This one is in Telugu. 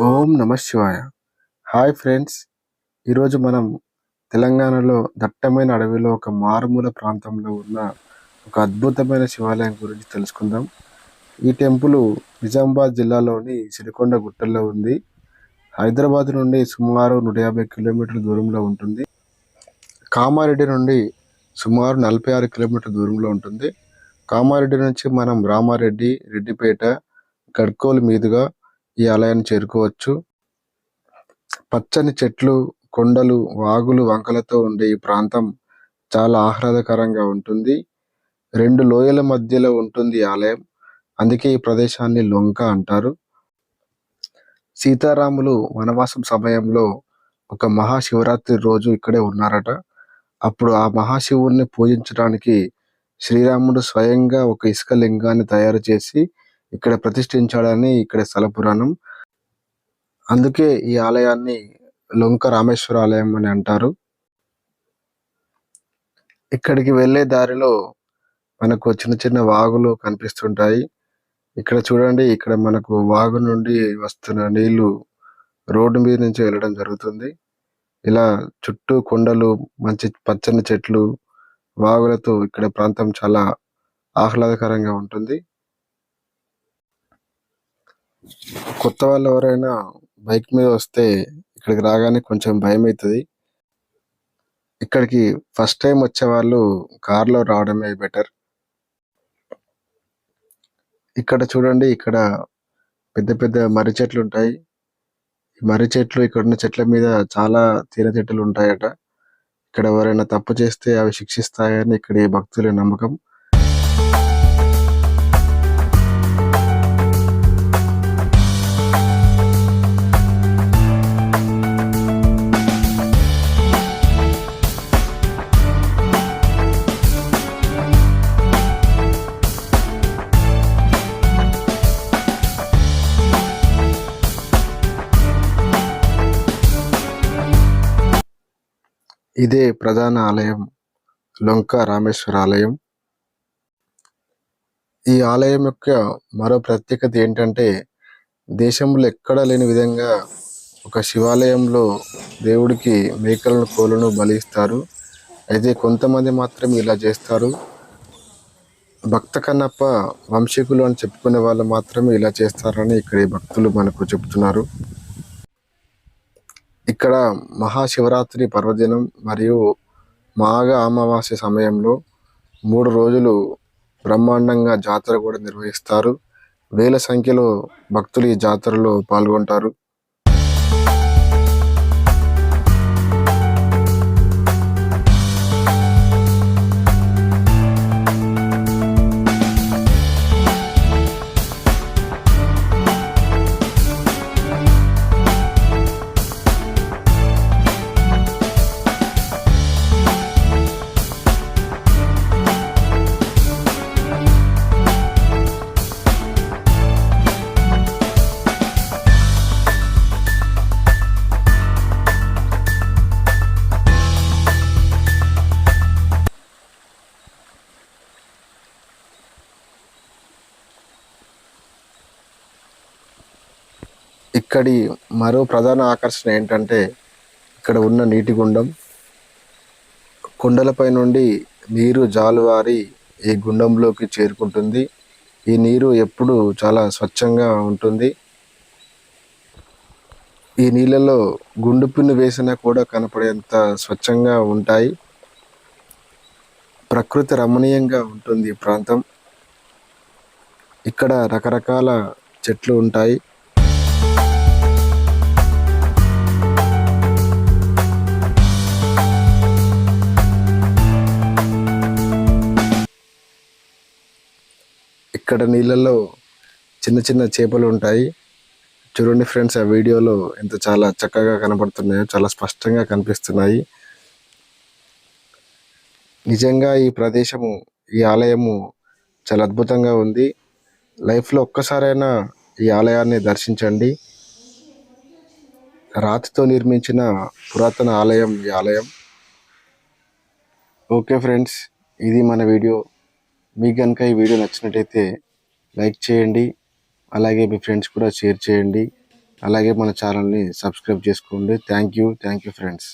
ఓం నమ శివాయ. Hi friends. ఈరోజు మనం తెలంగాణలో దట్టమైన అడవిలో ఒక మారుమూల ప్రాంతంలో ఉన్న ఒక అద్భుతమైన శివాలయం గురించి తెలుసుకుందాం. ఈ టెంపుల్ నిజామాబాద్ జిల్లాలోని సిరికొండ గుట్టల్లో ఉంది. హైదరాబాద్ నుండి సుమారు నూట యాభై కిలోమీటర్ల దూరంలో ఉంటుంది. కామారెడ్డి నుండి సుమారు నలభై ఆరు కిలోమీటర్ల దూరంలో ఉంటుంది. కామారెడ్డి నుంచి మనం రామారెడ్డి రెడ్డిపేట గడ్కోల్ మీదుగా ఈ ఆలయాన్ని చేరుకోవచ్చు. పచ్చని చెట్లు కొండలు వాగులు వంకలతో ఉండే ఈ ప్రాంతం చాలా ఆహ్లాదకరంగా ఉంటుంది. రెండు లోయల మధ్యలో ఉంటుంది ఈ ఆలయం. అందుకే ఈ ప్రదేశాన్ని లొంక అంటారు. సీతారాములు వనవాసం సమయంలో ఒక మహాశివరాత్రి రోజు ఇక్కడే ఉన్నారట. అప్పుడు ఆ మహాశివుణ్ణి పూజించడానికి శ్రీరాముడు స్వయంగా ఒక ఇసుక లింగాన్ని తయారు చేసి ఇక్కడ ప్రతిష్ఠించాడని ఇక్కడ స్థల పురాణం. అందుకే ఈ ఆలయాన్ని లొంక రామేశ్వర ఆలయం అని అంటారు. ఇక్కడికి వెళ్ళే దారిలో మనకు చిన్న చిన్న వాగులు కనిపిస్తుంటాయి. ఇక్కడ చూడండి ఇక్కడ మనకు వాగు నుండి వస్తున్న నీళ్ళు రోడ్డు మీద నుంచి వెళ్ళడం జరుగుతుంది. ఇలా చుట్టూ కొండలు మంచి పచ్చని చెట్లు వాగులతో ఇక్కడ ప్రాంతం చాలా ఆహ్లాదకరంగా ఉంటుంది. కొత్త వాళ్ళు ఎవరైనా బైక్ మీద వస్తే ఇక్కడికి రాగానే కొంచెం భయం అవుతుంది. ఇక్కడికి ఫస్ట్ టైం వచ్చే వాళ్ళు కార్లో రావడమే బెటర్. ఇక్కడ చూడండి ఇక్కడ పెద్ద పెద్ద మర్రి చెట్లు ఉంటాయి. మర్రి చెట్లు ఇక్కడ ఉన్న చెట్ల మీద చాలా తేనె చెట్లు ఉంటాయట. ఇక్కడ ఎవరైనా తప్పు చేస్తే అవి శిక్షిస్తాయని ఇక్కడ భక్తుల నమ్మకం. ఇదే ప్రధాన ఆలయం లొంక రామేశ్వర ఆలయం. ఈ ఆలయం యొక్క మరో ప్రత్యేకత ఏంటంటే దేశంలో ఎక్కడా లేని విధంగా ఒక శివాలయంలో దేవుడికి మేకలను కోలను బలిస్తారు. అయితే కొంతమంది మాత్రమే ఇలా చేస్తారు. భక్త కన్నప్ప వంశీకులు అని చెప్పుకునే వాళ్ళు మాత్రమే ఇలా చేస్తారని ఇక్కడ భక్తులు మనకు చెప్తున్నారు ఇక్కడ మహాశివరాత్రి పర్వదినం మరియు మాఘ అమావాస్య సమయంలో మూడు రోజులు బ్రహ్మాండంగా జాతర కూడా నిర్వహిస్తారు. వేల సంఖ్యలో భక్తులు ఈ జాతరలో పాల్గొంటారు. ఇక్కడి మరో ప్రధాన ఆకర్షణ ఏంటంటే ఇక్కడ ఉన్న నీటి గుండం. కొండలపై నుండి నీరు జాలువారి ఈ గుండంలోకి చేరుకుంటుంది. ఈ నీరు ఎప్పుడు చాలా స్వచ్ఛంగా ఉంటుంది. ఈ నీళ్ళలో గుండు పిన్ను వేసినా కూడా కనపడేంత స్వచ్ఛంగా ఉంటాయి. ప్రకృతి రమణీయంగా ఉంటుంది ఈ ప్రాంతం. ఇక్కడ రకరకాల చెట్లు ఉంటాయి. ఇక్కడ నీళ్ళల్లో చిన్న చిన్న చేపలు ఉంటాయి. చూడండి ఫ్రెండ్స్ ఆ వీడియోలో ఎంత చాలా చక్కగా కనబడుతున్నాయో చాలా స్పష్టంగా కనిపిస్తున్నాయి. నిజంగా ఈ ప్రదేశము ఈ ఆలయము చాలా అద్భుతంగా ఉంది. లైఫ్లో ఒక్కసారైనా ఈ ఆలయాన్ని దర్శించండి. రాతితో నిర్మించిన పురాతన ఆలయం ఈ ఆలయం. ఓకే ఫ్రెండ్స్ ఇది మన వీడియో. మీకు కనుక ఈ వీడియో నచ్చినట్టయితే లైక్ చేయండి. అలాగే మీ ఫ్రెండ్స్ కూడా షేర్ చేయండి. అలాగే మన ఛానల్ని సబ్స్క్రైబ్ చేసుకోండి. Thank you. Thank you friends.